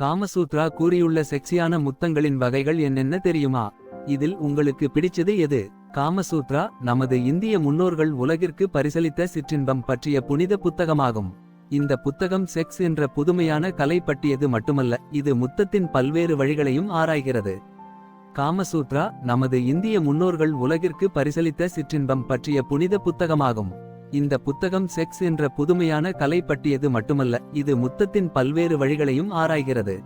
காமசூத்ரா கூறியுள்ள செக்ஸியான முத்தங்களின் வகைகள் என்னென்ன தெரியுமா? இதில் உங்களுக்கு பிடிச்சது எது? காமசூத்ரா நமது இந்திய முன்னோர்கள் உலகிற்கு பரிசளித்த சிற்றின்பம் பற்றிய புனித புத்தகமாகும். இந்த புத்தகம் செக்ஸ் என்ற புதுமையான கலை பற்றியது மட்டுமல்ல இது முத்தத்தின் பல்வேறு வழிகளையும் ஆராய்கிறது. காமசூத்ரா நமது இந்திய முன்னோர்கள் உலகிற்கு பரிசளித்த சிற்றின்பம் பற்றிய புனித புத்தகமாகும். இந்த புத்தகம் செக்ஸ் என்ற புதுமையான கலை பற்றியது மட்டுமல்ல இது முத்தத்தின் பல்வேறு வழிகளையும் ஆராய்கிறது.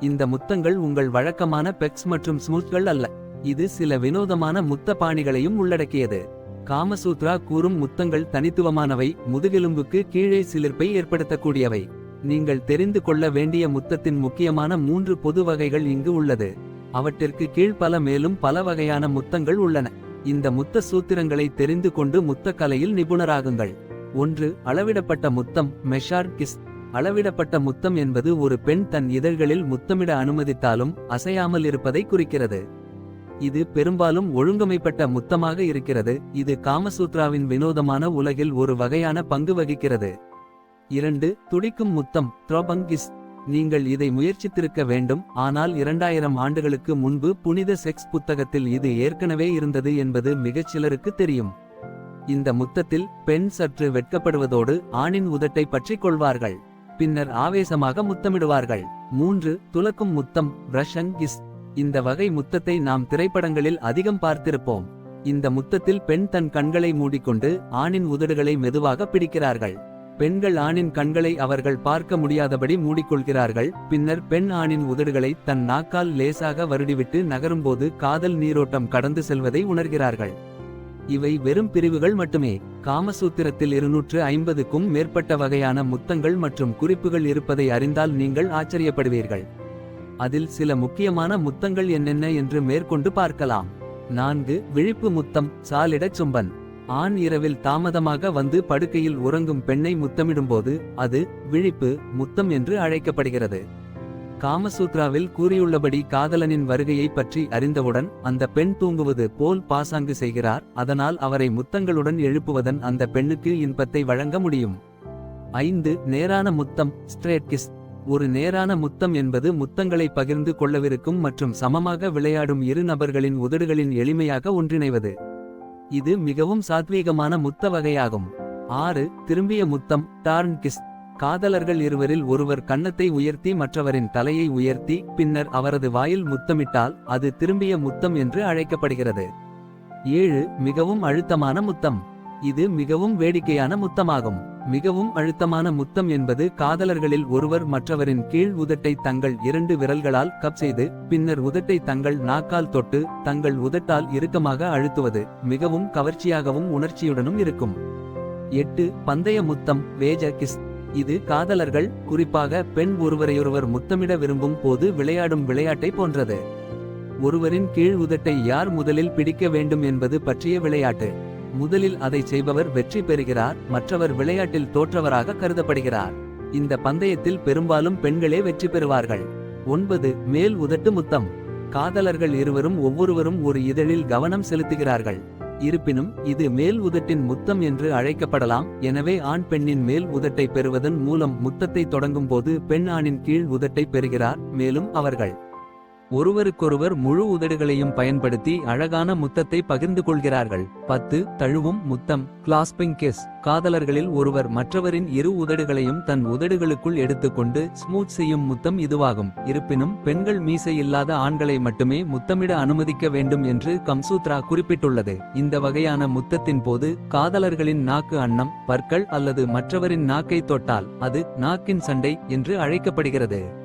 இந்த முத்தங்கள் உங்கள் வழக்கமான பெக்ஸ் மற்றும் ஸ்மூத்கள் அல்ல இது சில வினோதமான முத்த பாணிகளையும் உள்ளடக்கியது. காமசூத்ரா கூறும் முத்தங்கள் தனித்துவமானவை முதுகெலும்புக்கு கீழே சிலிர்ப்பை ஏற்படுத்தக்கூடியவை. நீங்கள் தெரிந்து கொள்ள வேண்டிய முத்தத்தின் முக்கியமான மூன்று பொது வகைகள் இங்கு உள்ளது. அவற்றிற்கு கீழ் பல மேலும் பல வகையான முத்தங்கள் உள்ளன. இந்த முத்த சூத்திரங்களை தெரிந்து கொண்டு முத்த கலையில் நிபுணராகுங்கள். ஒன்று அளவிடப்பட்ட முத்தம் மெஷார் கிஸ். அளவிடப்பட்ட முத்தம் என்பது ஒரு பெண் தன் இதழ்களில் முத்தமிட அனுமதித்தாலும் அசையாமல் இருப்பதை குறிக்கிறது. இது பெரும்பாலும் ஒழுங்கமைப்பட்ட முத்தமாக இருக்கிறது. இது காமசூத்ராவின் வினோதமான உலகில் ஒரு வகையான பங்கு வகிக்கிறது. இரண்டு துடிக்கும் முத்தம் த்ரோபங்கிஸ். நீங்கள் இதை முயற்சித்திருக்க வேண்டும். ஆனால் இரண்டாயிரம் ஆண்டுகளுக்கு முன்பு புனித செக்ஸ் புத்தகத்தில் இது ஏற்கனவே இருந்தது என்பது மிகச் சிலருக்கு தெரியும். இந்த முத்தத்தில் பெண் சற்று வெட்கப்படுவதோடு ஆணின் உதட்டை பற்றிக் கொள்வார்கள். பின்னர் ஆவேசமாக முத்தமிடுவார்கள். மூன்று துலக்கும் முத்தம் பிரஷன் கிஸ். இந்த வகை முத்தத்தை நாம் திரைப்படங்களில் அதிகம் பார்த்திருப்போம். இந்த முத்தத்தில் பெண் தன் கண்களை மூடிக்கொண்டு ஆணின் உதடுகளை மெதுவாக பிடிக்கிறார்கள். பெண்கள் ஆணின் கண்களை அவர்கள் பார்க்க முடியாதபடி மூடிக்கொள்கிறார்கள். பின்னர் பெண் ஆணின் உதடுகளை தன் நாக்கால் லேசாக வருடிவிட்டு நகரும்போது காதல் நீரோட்டம் கடந்து செல்வதை உணர்கிறார்கள். இவை வெறும் பிரிவுகள் மட்டுமே. காமசூத்திரத்தில் இருநூற்று ஐம்பதுக்கும் மேற்பட்ட வகையான முத்தங்கள் மற்றும் குறிப்புகள் இருப்பதை அறிந்தால் நீங்கள் ஆச்சரியப்படுவீர்கள். அதில் சில முக்கியமான முத்தங்கள் என்னென்ன என்று மேற்கொண்டு பார்க்கலாம். நான்கு விழிப்பு முத்தம் சாலிடச் சும்பன். ஆண் இரவில் தாமதமாக வந்து படுக்கையில் உறங்கும் பெண்ணை முத்தமிடும்போது அது விழிப்பு முத்தம் என்று அழைக்கப்படுகிறது. காமசூத்ராவில் கூறியுள்ளபடி காதலனின் வருகையை பற்றி அறிந்தவுடன் அந்த பெண் தூங்குவது போல் பாசாங்கு செய்கிறார் அதனால் அவரை முத்தங்களுடன் எழுப்புவதன் அந்த பெண்ணுக்கு இன்பத்தை வழங்க முடியும். ஐந்து நேரான முத்தம் ஸ்ட்ரேட் கிஸ் ஒரு நேரான முத்தம் என்பது முத்தங்களை பகிர்ந்து கொள்ளவிருக்கும் மற்றும் சமமாக விளையாடும் இரு நபர்களின் உதடுகளின் எளிமையாக ஒன்றிணைவது. இது மிகவும் சாத்வீகமான முத்த வகையாகும். ஆறு திரும்பிய முத்தம் டார்ன் கிஸ். காதலர்கள் இருவரில் ஒருவர் கன்னத்தை உயர்த்தி மற்றவரின் தலையை உயர்த்தி பின்னர் அவரது வாயில் முத்தமிட்டால் அது திரும்பிய முத்தம் என்று அழைக்கப்படுகிறது. ஏழு மிகவும் அழுத்தமான முத்தம். இது மிகவும் வேடிக்கையான முத்தமாகும். மிகவும் அழுத்தமான முத்தம் என்பது காதலர்களில் ஒருவர் மற்றவரின் கீழ் உதட்டை தங்கள் இரண்டு விரல்களால் கப் செய்து பின்னர் உதட்டை தங்கள் நாக்கால் தொட்டு தங்கள் உதட்டால் இறுக்கமாக அழுத்துவது மிகவும் கவர்ச்சியாகவும் உணர்ச்சியுடனும் இருக்கும். எட்டு பந்தய முத்தம் வேஜ கிஸ். இது காதலர்கள் குறிப்பாக பெண் ஒருவரையொருவர் முத்தமிட விரும்பும் போது விளையாடும் விளையாட்டை போன்றது. ஒருவரின் கீழ் உதட்டை யார் முதலில் பிடிக்க வேண்டும் என்பது பற்றிய விளையாட்டு. முதலில் அதை செய்பவர் வெற்றி பெறுகிறார் மற்றவர் விளையாட்டில் தோற்றவராக கருதப்படுகிறார். இந்த பந்தயத்தில் பெரும்பாலும் பெண்களே வெற்றி பெறுவார்கள். ஒன்பது மேல் உதட்டு முத்தம். காதலர்கள் இருவரும் ஒவ்வொருவரும் ஒரு இதழில் கவனம் செலுத்துகிறார்கள். இருப்பினும் இது மேல் உதட்டின் முத்தம் என்று அழைக்கப்படலாம். எனவே ஆண் பெண்ணின் மேல் உதட்டை பெறுவதன் மூலம் முத்தத்தை தொடங்கும் போது பெண் ஆணின் கீழ் உதட்டை பெறுகிறார் மேலும் அவர்கள் ஒருவருக்கொருவர் முழு உதடுகளையும் பயன்படுத்தி அழகான முத்தத்தை பகிர்ந்து கொள்கிறார்கள். பத்து தழுவும் முத்தம் கிளாஸ்பிங் கிஸ் காதலர்களில் ஒருவர் மற்றவரின் இரு உதடுகளையும் தன் உதடுகளுக்குள் எடுத்துக்கொண்டு ஸ்மூத் செய்யும் முத்தம் இதுவாகும். இருப்பினும் பெண்கள் மீசை இல்லாத ஆண்களை மட்டுமே முத்தமிட அனுமதிக்க வேண்டும் என்று கம்சூத்ரா குறிப்பிட்டுள்ளது. இந்த வகையான முத்தத்தின் போது காதலர்களின் நாக்கு அன்னம் பற்கள் அல்லது மற்றவரின் நாக்கை தொட்டால் அது நாக்கின் சண்டை என்று அழைக்கப்படுகிறது.